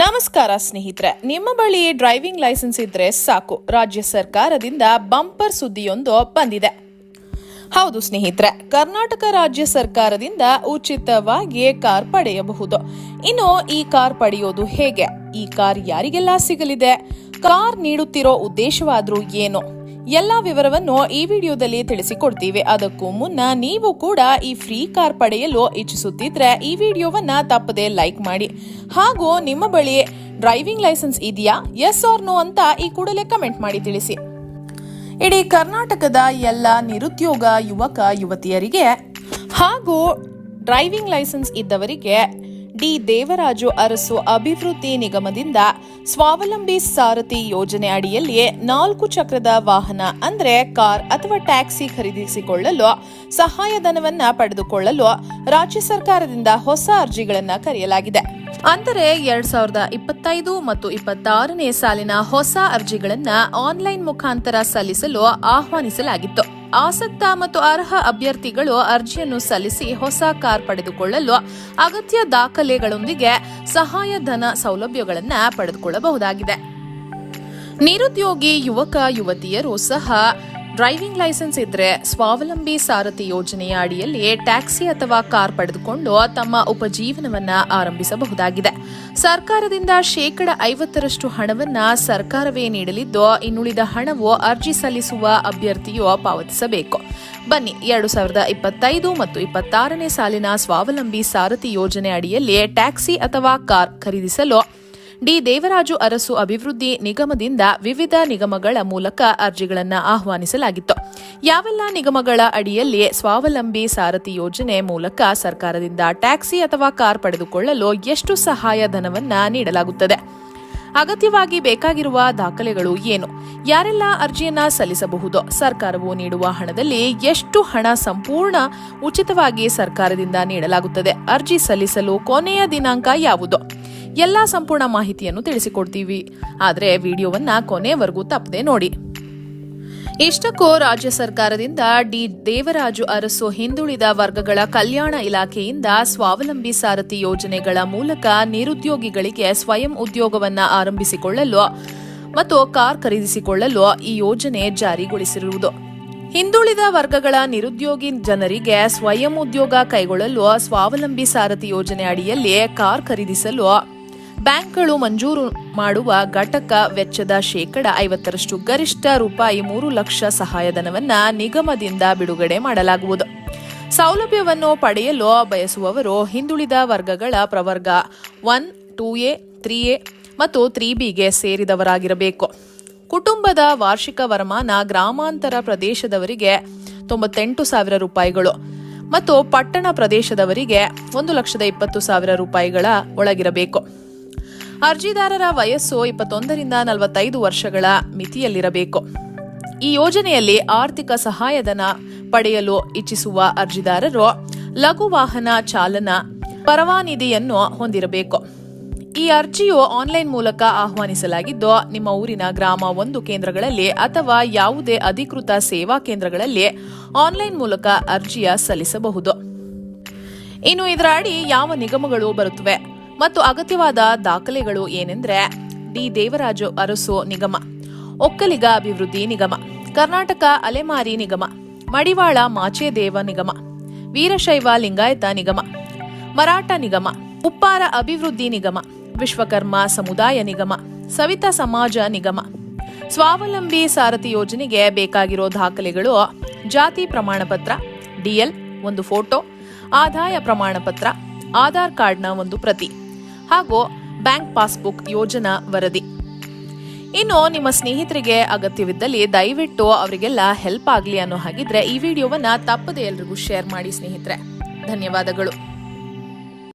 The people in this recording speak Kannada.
ನಮಸ್ಕಾರ ಸ್ನೇಹಿತರೆ, ನಿಮ್ಮ ಬಳಿ ಡ್ರೈವಿಂಗ್ ಲೈಸೆನ್ಸ್ ಇದ್ರೆ ಸಾಕು. ರಾಜ್ಯ ಸರ್ಕಾರದಿಂದ ಬಂಪರ್ ಸುದ್ದಿಯೊಂದು ಬಂದಿದೆ. ಹೌದು ಸ್ನೇಹಿತರೆ, ಕರ್ನಾಟಕ ರಾಜ್ಯ ಸರ್ಕಾರದಿಂದ ಉಚಿತವಾಗಿ ಕಾರ್ ಪಡೆಯಬಹುದು. ಇನ್ನು ಈ ಕಾರ್ ಪಡೆಯೋದು ಹೇಗೆ? ಈ ಕಾರ್ ಯಾರಿಗೆಲ್ಲ ಸಿಗಲಿದೆ? ಕಾರ್ ನೀಡುತ್ತಿರೋ ಉದ್ದೇಶವಾದ್ರೂ ಏನು? ಎಲ್ಲಾ ವಿವರವನ್ನು ಈ ವಿಡಿಯೋದಲ್ಲಿ ತಿಳಿಸಿಕೊಡ್ತೀವಿ. ಅದಕ್ಕೂ ಮುನ್ನ ನೀವು ಕೂಡ ಈ ಫ್ರೀ ಕಾರ್ ಪಡೆಯಲು ಇಚ್ಛಿಸುತ್ತಿದ್ರೆ ಈ ವಿಡಿಯೋವನ್ನ ತಪ್ಪದೆ ಲೈಕ್ ಮಾಡಿ. ಹಾಗೂ ನಿಮ್ಮ ಬಳಿ ಡ್ರೈವಿಂಗ್ ಲೈಸೆನ್ಸ್ ಇದೆಯಾ? ಎಸ್ ಆರ್ ನೋ ಅಂತ ಈ ಕೂಡಲೇ ಕಮೆಂಟ್ ಮಾಡಿ ತಿಳಿಸಿ. ಇಡೀ ಕರ್ನಾಟಕದ ಎಲ್ಲ ನಿರುದ್ಯೋಗ, ಯುವಕ, ಯುವತಿಯರಿಗೆ ಹಾಗೂ ಡ್ರೈವಿಂಗ್ ಲೈಸೆನ್ಸ್ ಇದ್ದವರಿಗೆ ಡಿ ದೇವರಾಜು ಅರಸು ಅಭಿವೃದ್ಧಿ ನಿಗಮದಿಂದ ಸ್ವಾವಲಂಬಿ ಸಾರಥಿ ಯೋಜನೆ ಅಡಿಯಲ್ಲಿ ನಾಲ್ಕು ಚಕ್ರದ ವಾಹನ, ಅಂದರೆ ಕಾರ್ ಅಥವಾ ಟ್ಯಾಕ್ಸಿ ಖರೀದಿಸಿಕೊಳ್ಳಲು ಸಹಾಯಧನವನ್ನ ಪಡೆದುಕೊಳ್ಳಲು ರಾಜ್ಯ ಸರ್ಕಾರದಿಂದ ಹೊಸ ಅರ್ಜಿಗಳನ್ನು ಕರೆಯಲಾಗಿದೆ. ಅಂದರೆ ಎರಡ್ ಸಾವಿರದ ಇಪ್ಪತ್ತೈದು ಮತ್ತು ಇಪ್ಪತ್ತಾರನೇ ಸಾಲಿನ ಹೊಸ ಅರ್ಜಿಗಳನ್ನು ಆನ್ಲೈನ್ ಮುಖಾಂತರ ಸಲ್ಲಿಸಲು ಆಹ್ವಾನಿಸಲಾಗಿತ್ತು. ಆಸಕ್ತ ಮತ್ತು ಅರ್ಹ ಅಭ್ಯರ್ಥಿಗಳು ಅರ್ಜಿಯನ್ನು ಸಲ್ಲಿಸಿ ಹೊಸ ಕಾರ್ ಪಡೆದುಕೊಳ್ಳಲು ಅಗತ್ಯ ದಾಖಲೆಗಳೊಂದಿಗೆ ಸಹಾಯಧನ ಸೌಲಭ್ಯಗಳನ್ನು ಪಡೆದುಕೊಳ್ಳಬಹುದಾಗಿದೆ. ನಿರುದ್ಯೋಗಿ, ಯುವಕ, ಯುವತಿಯರು ಸಹ ಡ್ರೈವಿಂಗ್ ಲೈಸೆನ್ಸ್ ಇದ್ರೆ ಸ್ವಾವಲಂಬಿ ಸಾರಥಿ ಯೋಜನೆಯ ಅಡಿಯಲ್ಲಿ ಟ್ಯಾಕ್ಸಿ ಅಥವಾ ಕಾರ್ ಪಡೆದುಕೊಂಡು ತಮ್ಮ ಉಪಜೀವನವನ್ನ ಆರಂಭಿಸಬಹುದಾಗಿದೆ. ಸರ್ಕಾರದಿಂದ ಶೇಕಡ ಐವತ್ತರಷ್ಟು ಹಣವನ್ನ ಸರ್ಕಾರವೇ ನೀಡಲಿದ್ದು, ಇನ್ನುಳಿದ ಹಣವು ಅರ್ಜಿ ಸಲ್ಲಿಸುವ ಅಭ್ಯರ್ಥಿಯು ಪಾವತಿಸಬೇಕು. ಬನ್ನಿ ಎರಡು ಸಾವಿರದ ಇಪ್ಪತ್ತೈದು ಮತ್ತು ಇಪ್ಪತ್ತಾರನೇ ಸಾಲಿನ ಸ್ವಾವಲಂಬಿ ಸಾರಥಿ ಯೋಜನೆ ಅಡಿಯಲ್ಲಿ ಟ್ಯಾಕ್ಸಿ ಅಥವಾ ಕಾರ್ ಖರೀದಿಸಲು ಡಿ. ದೇವರಾಜು ಅರಸು ಅಭಿವೃದ್ಧಿ ನಿಗಮದಿಂದ ವಿವಿಧ ನಿಗಮಗಳ ಮೂಲಕ ಅರ್ಜಿಗಳನ್ನು ಆಹ್ವಾನಿಸಲಾಗಿತ್ತು. ಯಾವೆಲ್ಲ ನಿಗಮಗಳ ಅಡಿಯಲ್ಲಿ ಸ್ವಾವಲಂಬಿ ಸಾರಥಿ ಯೋಜನೆ ಮೂಲಕ ಸರ್ಕಾರದಿಂದ ಟ್ಯಾಕ್ಸಿ ಅಥವಾ ಕಾರ್ ಪಡೆದುಕೊಳ್ಳಲು ಎಷ್ಟು ಸಹಾಯಧನವನ್ನ ನೀಡಲಾಗುತ್ತದೆ? ಅಗತ್ಯವಾಗಿ ಬೇಕಾಗಿರುವ ದಾಖಲೆಗಳು ಏನು? ಯಾರೆಲ್ಲ ಅರ್ಜಿಯನ್ನ ಸಲ್ಲಿಸಬಹುದು? ಸರ್ಕಾರವು ನೀಡುವ ಹಣದಲ್ಲಿ ಎಷ್ಟು ಹಣ ಸಂಪೂರ್ಣ ಉಚಿತವಾಗಿ ಸರ್ಕಾರದಿಂದ ನೀಡಲಾಗುತ್ತದೆ? ಅರ್ಜಿ ಸಲ್ಲಿಸಲು ಕೊನೆಯ ದಿನಾಂಕ ಯಾವುದು? ಎಲ್ಲ ಸಂಪೂರ್ಣ ಮಾಹಿತಿಯನ್ನು ತಿಳಿಸಿಕೊಡ್ತೀವಿ. ಆದರೆ ವಿಡಿಯೋವನ್ನ ಕೊನೆವರೆಗೂ ತಪ್ಪದೆ ನೋಡಿ. ಇಷ್ಟಕ್ಕೂ ರಾಜ್ಯ ಸರ್ಕಾರದಿಂದ ಡಿ ದೇವರಾಜು ಅರಸು ಹಿಂದುಳಿದ ವರ್ಗಗಳ ಕಲ್ಯಾಣ ಇಲಾಖೆಯಿಂದ ಸ್ವಾವಲಂಬಿ ಸಾರಥಿ ಯೋಜನೆಗಳ ಮೂಲಕ ನಿರುದ್ಯೋಗಿಗಳಿಗೆ ಸ್ವಯಂ ಉದ್ಯೋಗವನ್ನು ಆರಂಭಿಸಿಕೊಳ್ಳಲು ಮತ್ತು ಕಾರ್ ಖರೀದಿಸಿಕೊಳ್ಳಲು ಈ ಯೋಜನೆ ಜಾರಿಗೊಳಿಸಿರುವುದು. ಹಿಂದುಳಿದ ವರ್ಗಗಳ ನಿರುದ್ಯೋಗಿ ಜನರಿಗೆ ಸ್ವಯಂ ಉದ್ಯೋಗ ಕೈಗೊಳ್ಳಲು ಸ್ವಾವಲಂಬಿ ಸಾರಥಿ ಯೋಜನೆ ಅಡಿಯಲ್ಲಿ ಕಾರ್ ಖರೀದಿಸಲು ಬ್ಯಾಂಕ್ಗಳು ಮಂಜೂರು ಮಾಡುವ ಘಟಕ ವೆಚ್ಚದ ಶೇಕಡ ಐವತ್ತರಷ್ಟು ಗರಿಷ್ಠ ರೂಪಾಯಿ ಮೂರು ಲಕ್ಷ ಸಹಾಯಧನವನ್ನ ನಿಗಮದಿಂದ ಬಿಡುಗಡೆ ಮಾಡಲಾಗುವುದು. ಸೌಲಭ್ಯವನ್ನು ಪಡೆಯಲು ಬಯಸುವವರು ಹಿಂದುಳಿದ ವರ್ಗಗಳ ಪ್ರವರ್ಗ one, two A, three A ಮತ್ತು ತ್ರೀ ಬಿಗೆ ಸೇರಿದವರಾಗಿರಬೇಕು. ಕುಟುಂಬದ ವಾರ್ಷಿಕ ವರಮಾನ ಗ್ರಾಮಾಂತರ ಪ್ರದೇಶದವರಿಗೆ ತೊಂಬತ್ತೆಂಟು ಸಾವಿರ ರೂಪಾಯಿಗಳು ಮತ್ತು ಪಟ್ಟಣ ಪ್ರದೇಶದವರಿಗೆ ಒಂದು ಲಕ್ಷದ ಇಪ್ಪತ್ತು ಸಾವಿರ ರೂಪಾಯಿಗಳ ಒಳಗಿರಬೇಕು. ಅರ್ಜಿದಾರರ ವಯಸ್ಸು ಇಪ್ಪತ್ತೊಂದರಿಂದ ನಲವತ್ತೈದು ವರ್ಷಗಳ ಮಿತಿಯಲ್ಲಿರಬೇಕು. ಈ ಯೋಜನೆಯಲ್ಲಿ ಆರ್ಥಿಕ ಸಹಾಯಧನ ಪಡೆಯಲು ಇಚ್ಛಿಸುವ ಅರ್ಜಿದಾರರು ಲಘು ವಾಹನ ಚಾಲನಾ ಪರವಾನಿಧಿಯನ್ನು ಹೊಂದಿರಬೇಕು. ಈ ಅರ್ಜಿಯು ಆನ್ಲೈನ್ ಮೂಲಕ ಆಹ್ವಾನಿಸಲಾಗಿದ್ದು, ನಿಮ್ಮ ಊರಿನ ಗ್ರಾಮ ಒಂದು ಕೇಂದ್ರಗಳಲ್ಲಿ ಅಥವಾ ಯಾವುದೇ ಅಧಿಕೃತ ಸೇವಾ ಕೇಂದ್ರಗಳಲ್ಲಿ ಆನ್ಲೈನ್ ಮೂಲಕ ಅರ್ಜಿಯ ಸಲ್ಲಿಸಬಹುದು. ಇನ್ನು ಇದರ ಅಡಿ ಯಾವ ನಿಗಮಗಳು ಬರುತ್ತವೆ? ಮತ್ತು ಅಗತ್ಯವಾದ ದಾಖಲೆಗಳು ಏನೆಂದ್ರೆ ಡಿ. ದೇವರಾಜು ಅರಸು ನಿಗಮ, ಒಕ್ಕಲಿಗ ಅಭಿವೃದ್ಧಿ ನಿಗಮ, ಕರ್ನಾಟಕ ಅಲೆಮಾರಿ ನಿಗಮ, ಮಡಿವಾಳ ಮಾಚೇದೇವ ನಿಗಮ, ವೀರಶೈವ ಲಿಂಗಾಯತ ನಿಗಮ, ಮರಾಠ ನಿಗಮ, ಉಪ್ಪಾರ ಅಭಿವೃದ್ಧಿ ನಿಗಮ, ವಿಶ್ವಕರ್ಮ ಸಮುದಾಯ ನಿಗಮ, ಸವಿತಾ ಸಮಾಜ ನಿಗಮ, ಸ್ವಾವಲಂಬಿ ಸಾರಥಿ ಯೋಜನೆಗೆ ಬೇಕಾಗಿರೋ ದಾಖಲೆಗಳು ಜಾತಿ ಪ್ರಮಾಣ ಪತ್ರ ಡಿಎಲ್ ಒಂದು ಫೋಟೋ, ಆದಾಯ ಪ್ರಮಾಣ ಪತ್ರ, ಆಧಾರ್ ಕಾರ್ಡ್ನ ಒಂದು ಪ್ರತಿ. ಹಾಗೂ ಬ್ಯಾಂಕ್ ಪಾಸ್ಬುಕ್ ಯೋಜನಾ ವರದಿ. ಇನ್ನು ನಿಮ್ಮ ಸ್ನೇಹಿತರಿಗೆ ಅಗತ್ಯವಿದ್ದಲ್ಲಿ ದಯವಿಟ್ಟು ಅವರಿಗೆಲ್ಲ ಹೆಲ್ಪ್ ಆಗಲಿ ಅನ್ನೋ ಹಾಗಿದ್ರೆ ಈ ವಿಡಿಯೋವನ್ನ ತಪ್ಪದೆ ಎಲ್ರಿಗೂ ಶೇರ್ ಮಾಡಿ ಸ್ನೇಹಿತರೆ. ಧನ್ಯವಾದಗಳು.